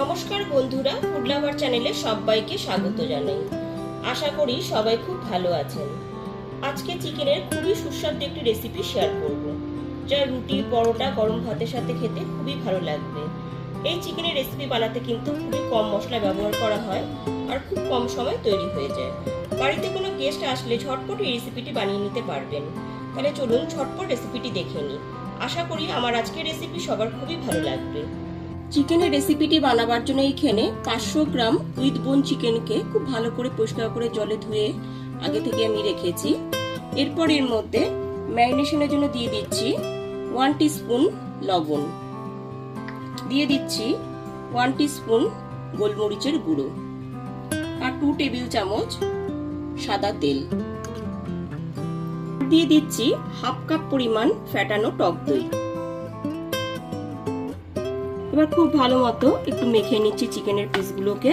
নমস্কার বন্ধুরা food lover চ্যানেলে সবাইকে স্বাগত জানাই। আশা করি সবাই খুব ভালো আছেন। আজকে চিকেনের খুবই সুস্বাদু একটি রেসিপি শেয়ার করব, যা রুটি, পরোটা, গরম ভাতের সাথে খেতে খুবই ভালো লাগবে। এই চিকেনের রেসিপি বানাতে কিন্তু খুবই কম মশলা ব্যবহার করা হয় আর খুব কম সময় তৈরি হয়ে যায়। বাড়িতে কোনো গেস্ট আসলে ঝটপট এই রেসিপিটি বানিয়ে নিতে পারবেন। তাহলে চলুন ঝটপট রেসিপিটি দেখে নিই। আশা করি আমার আজকের রেসিপি সবার খুবই ভালো লাগবে। চিকেনের রেসিপিটি বানাবার জন্য এইখানে পাঁচশো গ্রাম উইথ বোন চিকেনকে খুব ভালো করে পরিষ্কার করে জলে ধুয়ে আগে থেকে আমি রেখেছি। এরপর এর মধ্যে ম্যারিনেশনের জন্য দিয়ে দিচ্ছি ওয়ান স্পুন লবণ। দিয়ে দিচ্ছি ওয়ান স্পুন গোলমরিচের গুঁড়ো আর টু টেবিল চামচ সাদা তেল। দিয়ে দিচ্ছি হাফ কাপ পরিমাণ ফ্যাটানো টক দই। এবার খুব ভালো মতো একটু মেখে নিচ্ছি চিকেনের পিসগুলোকে।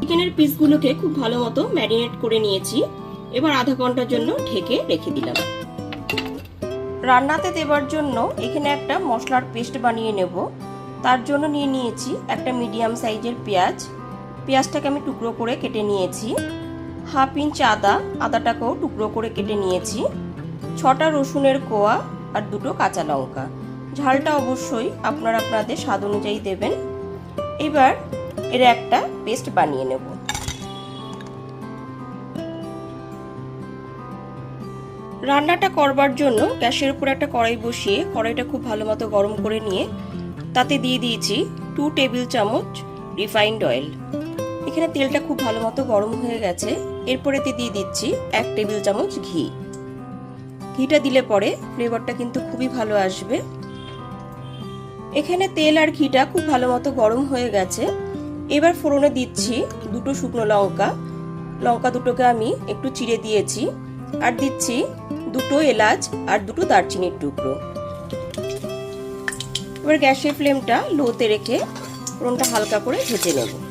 চিকেনের পিসগুলোকে খুব ভালো মতো ম্যারিনেট করে নিয়েছি। এবার আধা ঘণ্টার জন্য ঢেকে রেখে দিলাম। রান্নাতে দেবার জন্য এখানে একটা মশলার পেস্ট বানিয়ে নেব। তার জন্য নিয়ে নিয়েছি একটা মিডিয়াম সাইজের পেঁয়াজ। পেঁয়াজটাকে আমি টুকরো করে কেটে নিয়েছি। হাফ ইঞ্চ আদা, আদাটাকেও টুকরো করে কেটে নিয়েছি। ছটা রসুনের কোয়া আর দুটো কাঁচা লঙ্কা। ঝালটা অবশ্যই আপনারা আপনাদের স্বাদ অনুযায়ী দেবেন। এবার এর একটা পেস্ট বানিয়ে নেব। রান্নাটা করবার জন্য গ্যাসের উপর একটা কড়াই বসিয়ে কড়াইটা খুব ভালো মতো গরম করে নিয়ে তাতে দিয়ে দিয়েছি টু টেবিল চামচ রিফাইন্ড অয়েল এখানে তেলটা খুব ভালো মতো গরম হয়ে গেছে। এরপরেতে দিয়ে দিচ্ছি এক টেবিল চামচ ঘি। ঘিটা দিলে পরে ফ্লেভারটা কিন্তু খুবই ভালো আসবে। এখানে তেল আর ঘিটা খুব ভালো মতো গরম হয়ে গেছে। এবার ফোড়নে দিচ্ছি দুটো শুকনো লঙ্কা। লঙ্কা দুটোকে আমি একটু চিড়ে দিয়েছি। আর দিচ্ছি দুটো এলাচ আর দুটো দারচিনির টুকরো। এবার গ্যাসের ফ্লেমটা লোতে রেখে ফোড়নটা হালকা করে ভেজে নেব।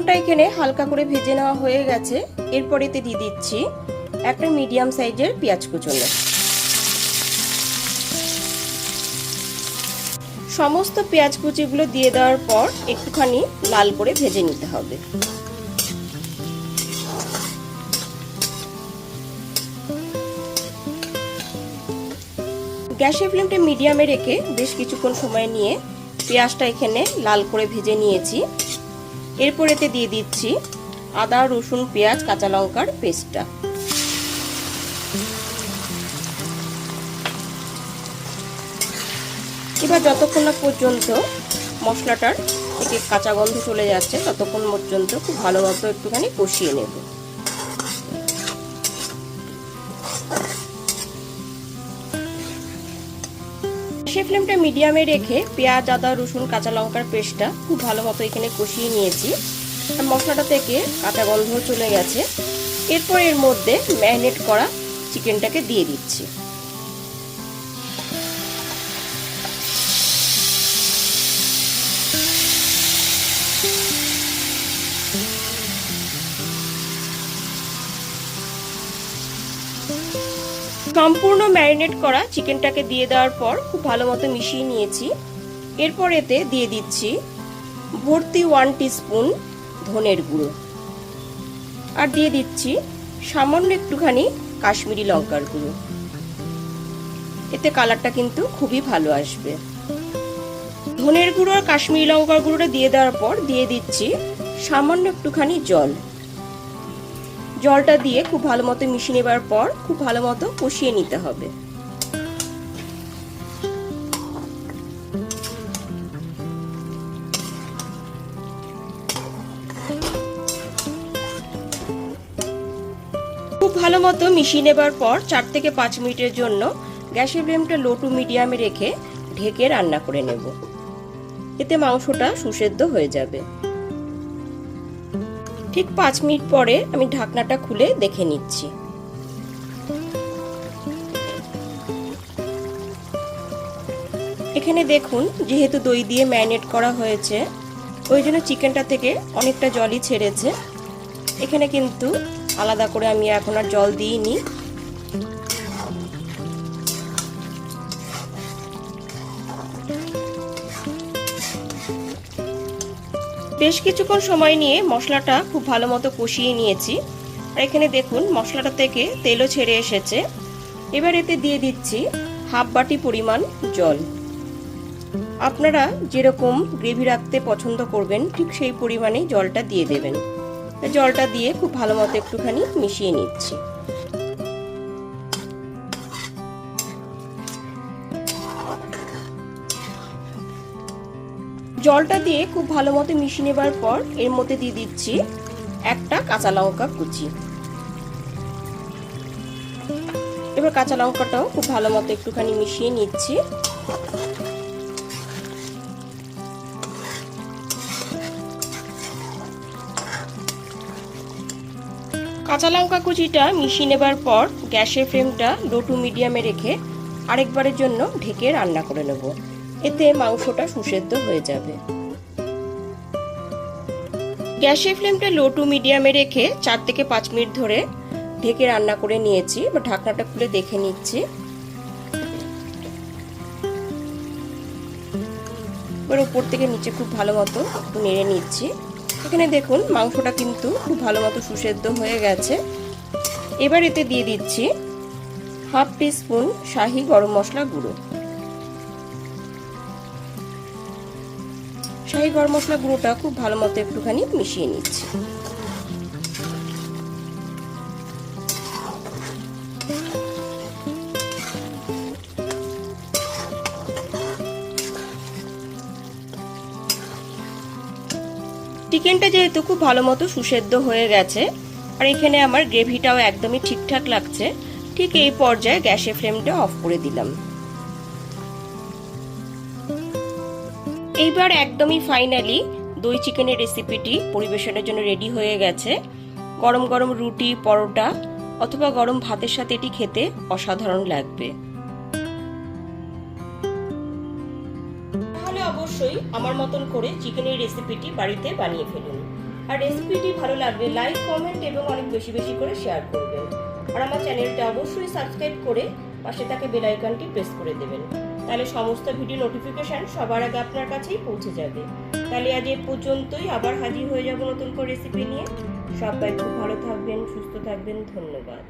ফোড়নটা এখানে হালকা করে ভেজে নেওয়া হয়ে গেছে। এরপর এতে দিয়ে দিচ্ছি একটা মিডিয়াম সাইজের পেঁয়াজ কুচনো। সমস্ত পেঁয়াজ কুচিগুলো দিয়ে দেওয়ার পর একটুখানি লাল করে ভেজে নিতে হবে। গ্যাসের ফ্লেমটা মিডিয়ামে রেখে বেশ কিছুক্ষণ সময় নিয়ে পেঁয়াজটা এখানে লাল করে ভেজে নিয়েছি। এরপর এতে দিয়ে দিচ্ছি আদা, রসুন, পেঁয়াজ, কাঁচা লঙ্কার পেস্টটা। এবার যতক্ষণ না পর্যন্ত মশলাটার থেকে কাঁচা গন্ধ চলে যাচ্ছে, ততক্ষণ পর্যন্ত খুব ভালোভাবে একটুখানি কষিয়ে নেব। সে ফ্লেমটা মিডিয়ামে রেখে পেঁয়াজ, আদা, রসুন, কাঁচা লঙ্কার পেস্টটা খুব ভালো মতো এখানে কষিয়ে নিয়েছি। আর মশলাটা থেকে কাঁচা গন্ধ চলে গেছে। এরপর এর মধ্যে ম্যারিনেট করা চিকেনটাকে দিয়ে দিচ্ছি। সম্পূর্ণ ম্যারিনেট করা চিকেনটাকে দিয়ে দেওয়ার পর খুব ভালো মতো মিশিয়ে নিয়েছি। এরপর এতে দিয়ে দিচ্ছি ভর্তি ওয়ান স্পুন ধনের গুঁড়ো। আর দিয়ে দিচ্ছি সামান্য একটুখানি কাশ্মীরি লঙ্কার গুঁড়ো। এতে কালারটা কিন্তু খুবই ভালো আসবে। ধনের গুঁড়ো আর কাশ্মীরি লঙ্কার গুঁড়োটা দিয়ে দেওয়ার পর দিয়ে দিচ্ছি সামান্য একটুখানি জল। জলটা দিয়ে খুব ভালো মতো মিশিয়ে নেবার পর খুব ভালো মতো কষিয়ে নিতে হবে। খুব ভালো মতো মিশিয়ে নেবার পর চার থেকে পাঁচ মিনিটের জন্য গ্যাসের ফ্লেমটা লো টু মিডিয়ামে রেখে ঢেকে রান্না করে নেব। এতে মাংসটা সুসেদ্ধ হয়ে যাবে। ঠিক পাঁচ মিনিট পরে আমি ঢাকনাটা খুলে দেখে নিচ্ছি। এখানে দেখুন, যেহেতু দই দিয়ে ম্যারিনেট করা হয়েছে, ওই জন্য চিকেনটা থেকে অনেকটা জলই ছেড়েছে। এখানে কিন্তু আলাদা করে আমি এখন আর জল দিইনি। বেশ কিছুক্ষণ সময় নিয়ে মশলাটা খুব ভালো মতো কষিয়ে নিয়েছি। আর এখানে দেখুন, মশলাটা থেকে তেলও ছেড়ে এসেছে। এবার এতে দিয়ে দিচ্ছি হাফ বাটি পরিমাণ জল। আপনারা যেরকম গ্রেভি রাখতে পছন্দ করবেন, ঠিক সেই পরিমাণেই জলটা দিয়ে দেবেন। জলটা দিয়ে খুব ভালো মতো একটুখানি মিশিয়ে নিচ্ছি। জলটা দিয়ে খুব ভালো মতো মিশিয়ে নেবার পর এর মধ্যে দিয়ে দিচ্ছি একটা কাঁচা লঙ্কা কুচি। এবার কাঁচা লঙ্কাটাও খুব ভালো মতো একটুখানি মিশিয়ে নিচ্ছি। কাঁচা লঙ্কা কুচিটা মিশিয়ে নেবার পর গ্যাসের ফ্লেমটা লো টু মিডিয়ামে রেখে আরেকবারের জন্য ঢেকে রান্না করে নেব। এতে মাংসটা সুসেদ্ধ হয়ে যাবে। গ্যাসের ফ্লেমটা লো টু মিডিয়ামে রেখে চার থেকে পাঁচ মিনিট ধরে ঢেকে রান্না করে নিয়েছি। বা ঢাকনাটা খুলে দেখে নিচ্ছি। এবার উপর থেকে নিচে খুব ভালো মতো একটু নেড়ে নিচ্ছি। এখানে দেখুন, মাংসটা কিন্তু খুব ভালো মতো সুসেদ্ধ হয়ে গেছে। এবার এতে দিয়ে দিচ্ছি হাফ স্পুন শাহি গরম মশলা গুঁড়ো। শাহি গরম মশলা গুঁড়োটা খুব ভালো মতো একটুখানি মিশিয়ে নিচ্ছি। চিকেনটা যেহেতু খুব ভালো মতো সুসেদ্ধ হয়ে গেছে, আর এখানে আমার গ্রেভিটাও একদমই ঠিকঠাক লাগছে, ঠিক এই পর্যায়ে গ্যাসের ফ্লেমটা অফ করে দিলাম। এইবার একদমই ফাইনালি দই চিকেনের রেসিপিটি পরিবেশনের জন্য রেডি হয়ে গেছে। গরম গরম রুটি, পরোটা অথবা গরম ভাতের সাথে এটি খেতে অসাধারণ লাগবে। তাহলে অবশ্যই আমার মতন করে চিকেনের রেসিপিটি বাড়িতে বানিয়ে ফেলুন। আর রেসিপিটি ভালো লাগলে লাইক কমেন্ট এবং অনেক বেশি বেশি করে শেয়ার করবেন। আর আমার চ্যানেলটা অবশ্যই সাবস্ক্রাইব করে পাশে থাকে বেল আইকনটি প্রেস করে দেবেন। তাহলে সমস্ত ভিডিও নোটিফিকেশান সবার আগে আপনার কাছেই পৌঁছে যাবে। তাহলে আজ এ পর্যন্তই আবার হাজির হয়ে যাব নতুন করে রেসিপি নিয়ে। সবাই খুব ভালো থাকবেন, সুস্থ থাকবেন, ধন্যবাদ।